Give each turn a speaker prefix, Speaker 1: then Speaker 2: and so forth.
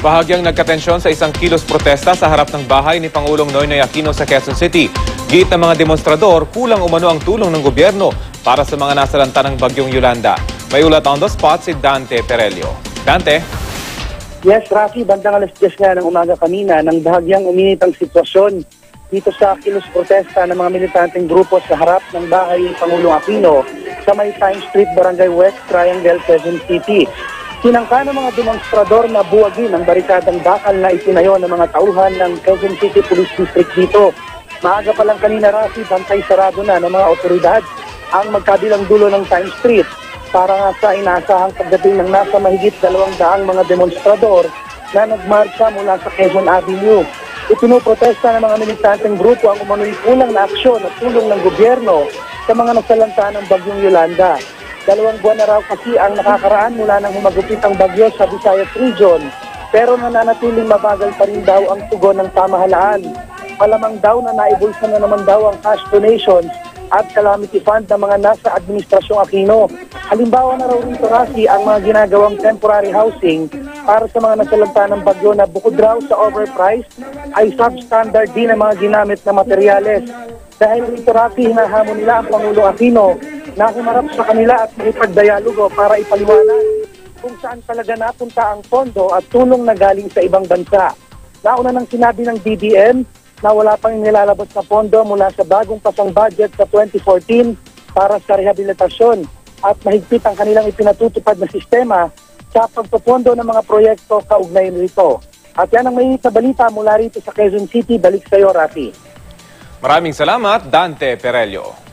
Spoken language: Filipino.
Speaker 1: Bahagyang nagkatensyon sa isang kilos protesta sa harap ng bahay ni Pangulong Noynoy Aquino sa Quezon City. Giit ng mga demonstrador, kulang umano ang tulong ng gobyerno para sa mga nasalanta ng bagyong Yolanda. May ulat on the spot si Dante Perelio. Dante?
Speaker 2: Yes, Rafi, bandang alas 10 nga ng umaga kanina nang bahagyang uminit ang sitwasyon dito sa kilos protesta ng mga militanteng grupo sa harap ng bahay ni Pangulong Aquino sa May Time Street, Barangay West, Triangle, Quezon City. Sinangka ng mga demonstrador na buwagin ang barikadang bakal na itinayo ng mga tauhan ng Quezon City Police District dito. Maaga pa lang kanina, Rafi, bantay sarado na ng mga otoridad ang magkabilang dulo ng Time Street para nga sa inaasahang pagdating ng nasa mahigit dalawang daang mga demonstrador na nagmarcha mula sa Quezon Avenue. Ipinoprotesta ng mga militanteng grupo ang umano'y kulang na aksyon at tulong ng gobyerno sa mga nasalanta ng bagyong Yolanda. Dalawang buwan na raw kasi ang nakakaraan mula nang humagupit ang bagyo sa Visayas Region. Pero nananatiling mabagal pa rin daw ang tugon ng pamahalaan. Malamang daw na naibulsa na naman daw ang cash donations at calamity fund ng mga nasa administrasyong Aquino. Halimbawa na raw rito Rafi ang mga ginagawang temporary housing para sa mga nasalanta ng bagyo na bukod raw sa overpriced ay substandard din ang mga ginamit na materyales. Dahil rito Rafi, hinahamon nila ang Pangulo Aquino na humarap sa kanila at makipagdialogo para ipaliwanag kung saan talaga napunta ang pondo at tulong na galing sa ibang bansa. Nauna nang sinabi ng DBM na wala pang nilalabas na pondo mula sa bagong pasang budget sa 2014 para sa rehabilitasyon at mahigpit ang kanilang ipinatutupad na sistema sa pagpopondo ng mga proyekto kaugnay nito. At yan ang may balita mula rito sa Quezon City. Balik sa iyo, Rafi.
Speaker 1: Maraming salamat, Dante Perelio.